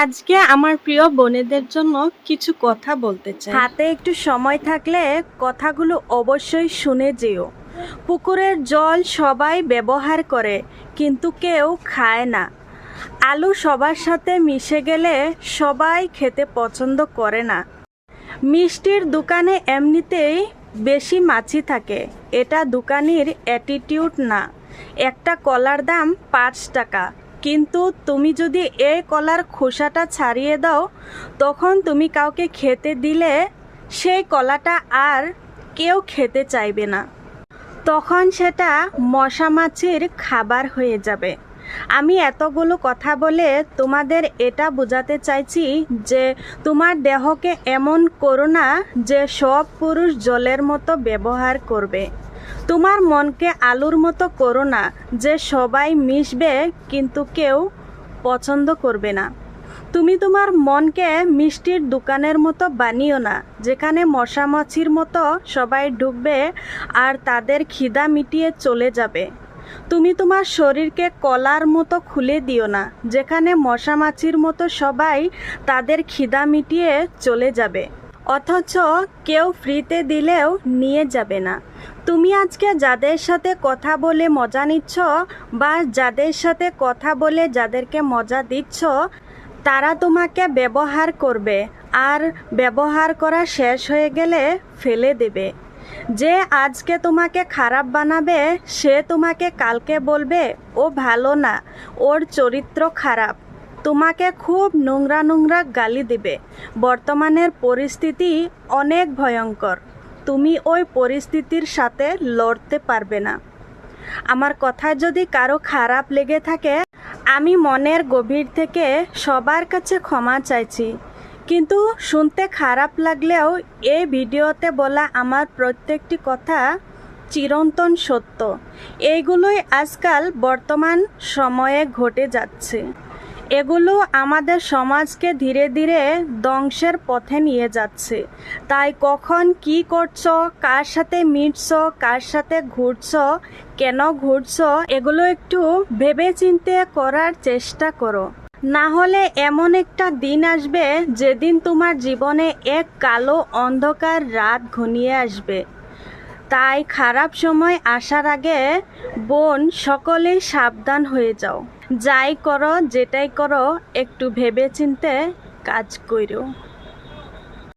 আজকে আমার প্রিয় বোনেদের জন্য কিছু কথা বলতে চাই। হাতে একটু সময় থাকলে কথাগুলো অবশ্যই শুনে যেও। পুকুরের জল সবাই ব্যবহার করে, কিন্তু কেউ খায় না। আলু সবার সাথে মিশে গেলে সবাই খেতে পছন্দ করে না। মিষ্টির দোকানে এমনিতেই বেশি মাছি থাকে। এটা দোকানির অ্যাটিটিউড না। একটা কলার দাম পাঁচ টাকা। কিন্তু তুমি যদি এই কলার খোসাটা ছাড়িয়ে দাও, তখন তুমি কাউকে খেতে দিলে সেই কলাটা আর কেউ খেতে চাইবে না। তখন সেটা মশা মাছির খাবার হয়ে যাবে। আমি এতগুলো কথা বলে তোমাদের এটা বোঝাতে চাইছি যে তোমার দেহকে এমন করো না যে সব পুরুষ জলের মতো ব্যবহার করবে। তোমার মনকে আলুর মতো করো না যে সবাই মিশবে কিন্তু কেউ পছন্দ করবে না। তুমি তোমার মনকে মিষ্টির দোকানের মতো বানিও না, যেখানে মশা মাছির মতো সবাই ঢুকবে আর তাদের খিদা মিটিয়ে চলে যাবে। তুমি তোমার শরীরকে কলার মতো খুলে দিও না, যেখানে মশা মাছির মতো সবাই তাদের খিদা মিটিয়ে চলে যাবে। অথচ কেউ ফ্রিতে দিলেও নিয়ে যাবে না। তুমি আজকে যাদের সাথে কথা বলে মজা নিচ্ছ বা যাদের সাথে কথা বলে যাদেরকে মজা দিচ্ছ, তারা তোমাকে ব্যবহার করবে। আর ব্যবহার করা শেষ হয়ে গেলে ফেলে দেবে। যে আজকে তোমাকে খারাপ বানাবে, সে তোমাকে কালকে বলবে, ও ভালো না, ওর চরিত্র খারাপ। তোমাকে খুব নোংরা নোংরা গালি দেবে। বর্তমানের পরিস্থিতি অনেক ভয়ঙ্কর। তুমি ওই পরিস্থিতির সাথে লড়তে পারবে না। আমার কথা যদি কারও খারাপ লেগে থাকে, আমি মনের গভীর থেকে সবার কাছে ক্ষমা চাইছি। কিন্তু শুনতে খারাপ লাগলেও এই ভিডিওতে বলা আমার প্রত্যেকটি কথা চিরন্তন সত্য। এইগুলোই আজকাল বর্তমান সময়ে ঘটে যাচ্ছে। এগুলো আমাদের সমাজকে ধীরে ধীরে ধ্বংসের পথে নিয়ে যাচ্ছে। তাই কখন কি করছ, কার সাথে মিটছো, কার সাথে ঘুরছো, কেন ঘুরছো, এগুলো একটু ভেবে চিন্তে করার চেষ্টা করো। না হলে এমন একটা দিন আসবে, যেদিন তোমার জীবনে এক কালো অন্ধকার রাত ঘনিয়ে আসবে। তাই খারাপ সময় আসার আগে বোন সকলেই সাবধান হয়ে যাও। যাই করো, যেটাই করো, একটু ভেবে চিনতে কাজ করো